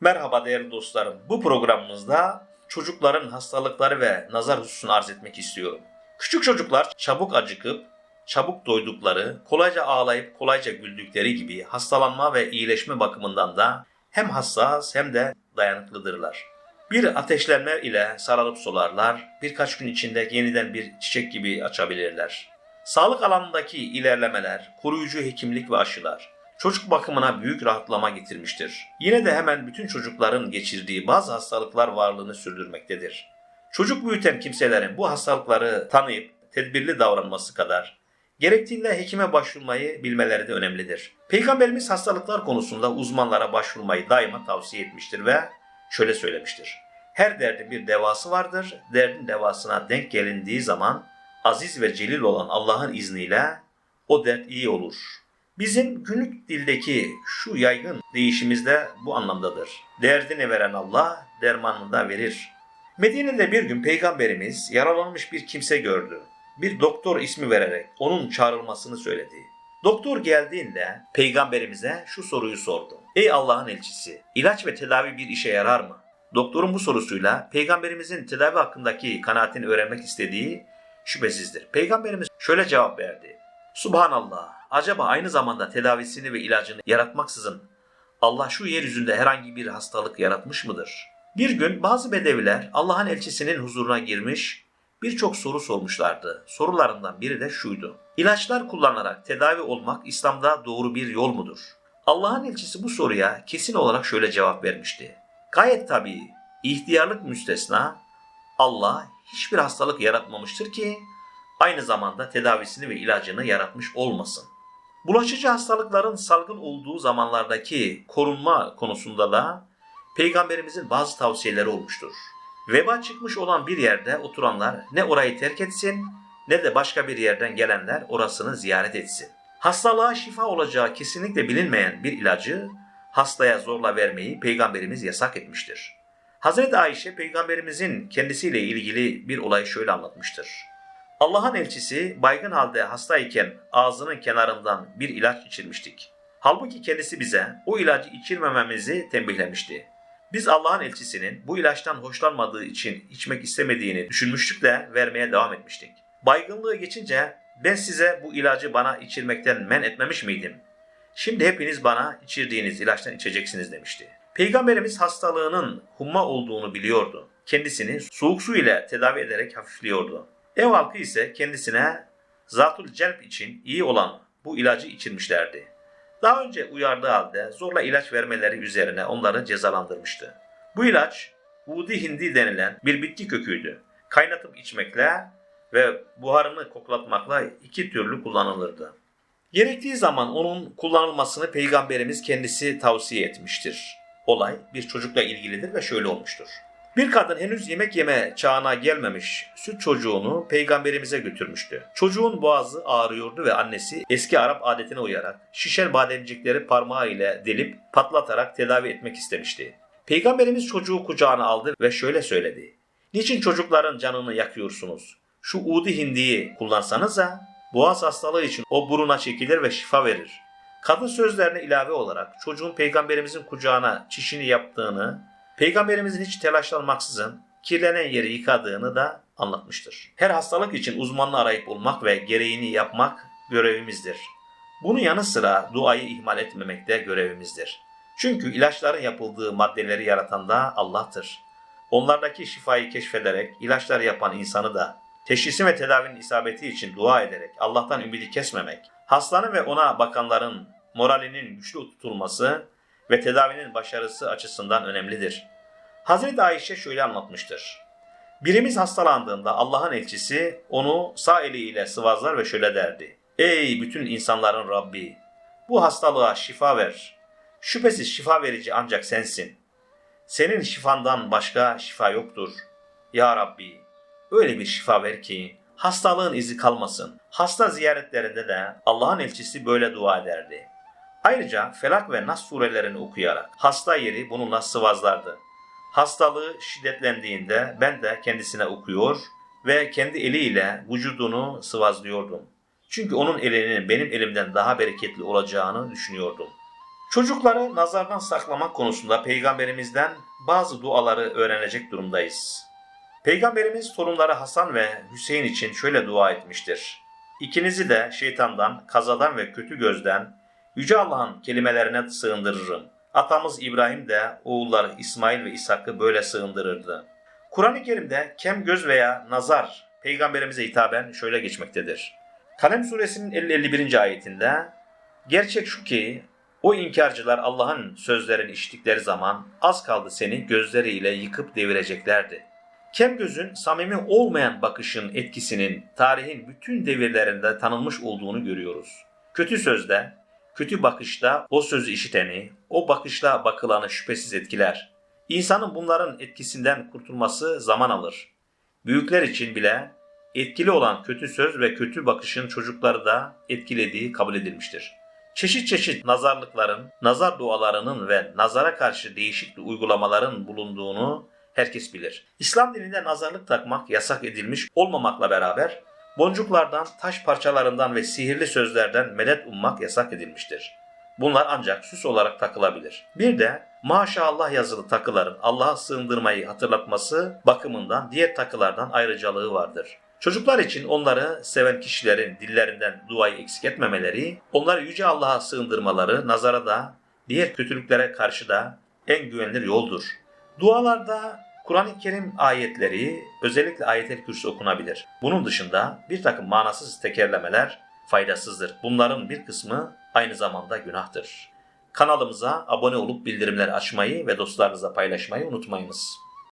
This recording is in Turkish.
Merhaba değerli dostlarım. Bu programımızda çocukların hastalıkları ve nazar hususunu arz etmek istiyorum. Küçük çocuklar çabuk acıkıp, çabuk doydukları, kolayca ağlayıp kolayca güldükleri gibi hastalanma ve iyileşme bakımından da hem hassas hem de dayanıklıdırlar. Bir ateşlenme ile sararıp solarlar, birkaç gün içinde yeniden bir çiçek gibi açabilirler. Sağlık alanındaki ilerlemeler, koruyucu hekimlik ve aşılar, çocuk bakımına büyük rahatlama getirmiştir. Yine de hemen bütün çocukların geçirdiği bazı hastalıklar varlığını sürdürmektedir. Çocuk büyüten kimselerin bu hastalıkları tanıyıp tedbirli davranması kadar gerektiğinde hekime başvurmayı bilmeleri de önemlidir. Peygamberimiz hastalıklar konusunda uzmanlara başvurmayı daima tavsiye etmiştir ve şöyle söylemiştir. Her derdin bir devası vardır. Derdin devasına denk gelindiği zaman aziz ve celil olan Allah'ın izniyle o dert iyi olur. Bizim günlük dildeki şu yaygın deyişimiz de bu anlamdadır. Derdini veren Allah dermanını da verir. Medine'de bir gün peygamberimiz yaralanmış bir kimse gördü. Bir doktor ismi vererek onun çağrılmasını söyledi. Doktor geldiğinde peygamberimize şu soruyu sordu. Ey Allah'ın elçisi, ilaç ve tedavi bir işe yarar mı? Doktorun bu sorusuyla peygamberimizin tedavi hakkındaki kanaatini öğrenmek istediği şüphesizdir. Peygamberimiz şöyle cevap verdi. Subhanallah, acaba aynı zamanda tedavisini ve ilacını yaratmaksızın Allah şu yeryüzünde herhangi bir hastalık yaratmış mıdır? Bir gün bazı bedeviler Allah'ın elçisinin huzuruna girmiş, birçok soru sormuşlardı. Sorularından biri de şuydu. İlaçlar kullanarak tedavi olmak İslam'da doğru bir yol mudur? Allah'ın elçisi bu soruya kesin olarak şöyle cevap vermişti. Gayet tabii, ihtiyarlık müstesna, Allah hiçbir hastalık yaratmamıştır ki aynı zamanda tedavisini ve ilacını yaratmış olmasın. Bulaşıcı hastalıkların salgın olduğu zamanlardaki korunma konusunda da Peygamberimizin bazı tavsiyeleri olmuştur. Veba çıkmış olan bir yerde oturanlar ne orayı terk etsin ne de başka bir yerden gelenler orasını ziyaret etsin. Hastalığa şifa olacağı kesinlikle bilinmeyen bir ilacı hastaya zorla vermeyi Peygamberimiz yasak etmiştir. Hazreti Ayşe Peygamberimizin kendisiyle ilgili bir olayı şöyle anlatmıştır. Allah'ın elçisi baygın halde hastayken ağzının kenarından bir ilaç içirmiştik. Halbuki kendisi bize o ilacı içirmememizi tembihlemişti. Biz Allah'ın elçisinin bu ilaçtan hoşlanmadığı için içmek istemediğini düşünmüştük de vermeye devam etmiştik. Baygınlığı geçince ben size bu ilacı bana içirmekten men etmemiş miydim? Şimdi hepiniz bana içirdiğiniz ilaçtan içeceksiniz demişti. Peygamberimiz hastalığının humma olduğunu biliyordu. Kendisini soğuk su ile tedavi ederek hafifliyordu. Ev halkı ise kendisine zatül celp için iyi olan bu ilacı içirmişlerdi. Daha önce uyardığı halde zorla ilaç vermeleri üzerine onları cezalandırmıştı. Bu ilaç Udi hindi denilen bir bitki köküydü. Kaynatıp içmekle ve buharını koklatmakla iki türlü kullanılırdı. Gerektiği zaman onun kullanılmasını peygamberimiz kendisi tavsiye etmiştir. Olay bir çocukla ilgilidir ve şöyle olmuştur. Bir kadın henüz yemek yeme çağına gelmemiş süt çocuğunu peygamberimize götürmüştü. Çocuğun boğazı ağrıyordu ve annesi eski Arap adetine uyarak şişer bademcikleri parmağı ile delip patlatarak tedavi etmek istemişti. Peygamberimiz çocuğu kucağına aldı ve şöyle söyledi. Niçin çocukların canını yakıyorsunuz? Şu udi hindiyi kullansanıza boğaz hastalığı için o buruna çekilir ve şifa verir. Kadın sözlerine ilave olarak çocuğun peygamberimizin kucağına çişini yaptığını, peygamberimizin hiç telaşlanmaksızın kirlenen yeri yıkadığını da anlatmıştır. Her hastalık için uzmanını arayıp bulmak ve gereğini yapmak görevimizdir. Bunun yanı sıra duayı ihmal etmemek de görevimizdir. Çünkü ilaçların yapıldığı maddeleri yaratan da Allah'tır. Onlardaki şifayı keşfederek ilaçlar yapan insanı da teşhisi ve tedavinin isabeti için dua ederek Allah'tan ümidi kesmemek, hastanın ve ona bakanların moralinin güçlü tutulması ve tedavinin başarısı açısından önemlidir. Hazreti Ayşe şöyle anlatmıştır. Birimiz hastalandığında Allah'ın elçisi onu sağ eliyle sıvazlar ve şöyle derdi. Ey bütün insanların Rabbi! Bu hastalığa şifa ver. Şüphesiz şifa verici ancak sensin. Senin şifandan başka şifa yoktur. Ya Rabbi! Öyle bir şifa ver ki hastalığın izi kalmasın. Hasta ziyaretlerinde de Allah'ın elçisi böyle dua ederdi. Ayrıca Felak ve Nas surelerini okuyarak hasta yeri bununla sıvazlardı. Hastalığı şiddetlendiğinde ben de kendisine okuyor ve kendi eliyle vücudunu sıvazlıyordum. Çünkü onun elinin benim elimden daha bereketli olacağını düşünüyordum. Çocukları nazardan saklamak konusunda peygamberimizden bazı duaları öğrenecek durumdayız. Peygamberimiz torunları Hasan ve Hüseyin için şöyle dua etmiştir. İkinizi de şeytandan, kazadan ve kötü gözden Yüce Allah'ın kelimelerine sığındırırım. Atamız İbrahim de oğulları İsmail ve İshak'ı böyle sığındırırdı. Kur'an-ı Kerim'de kem göz veya nazar peygamberimize hitaben şöyle geçmektedir. Kalem suresinin 50-51. ayetinde Gerçek şu ki o inkarcılar Allah'ın sözlerini işittikleri zaman az kaldı seni gözleriyle yıkıp devireceklerdi. Kem gözün samimi olmayan bakışın etkisinin tarihin bütün devirlerinde tanınmış olduğunu görüyoruz. Kötü sözde, kötü bakışta o sözü işiteni, o bakışla bakılanı şüphesiz etkiler. İnsanın bunların etkisinden kurtulması zaman alır. Büyükler için bile etkili olan kötü söz ve kötü bakışın çocukları da etkilediği kabul edilmiştir. Çeşit çeşit nazarlıkların, nazar dualarının ve nazara karşı değişik uygulamaların bulunduğunu herkes bilir. İslam dininde nazarlık takmak yasak edilmiş olmamakla beraber boncuklardan, taş parçalarından ve sihirli sözlerden medet ummak yasak edilmiştir. Bunlar ancak süs olarak takılabilir. Bir de maşallah yazılı takıların Allah'a sığındırmayı hatırlatması bakımından diğer takılardan ayrıcalığı vardır. Çocuklar için onları seven kişilerin dillerinden duayı eksik etmemeleri, onları yüce Allah'a sığındırmaları nazara da diğer kötülüklere karşı da en güvenilir yoldur. Dualarda Kur'an-ı Kerim ayetleri özellikle ayet-el kürsü okunabilir. Bunun dışında bir takım manasız tekerlemeler faydasızdır. Bunların bir kısmı aynı zamanda günahtır. Kanalımıza abone olup bildirimleri açmayı ve dostlarınıza paylaşmayı unutmayınız.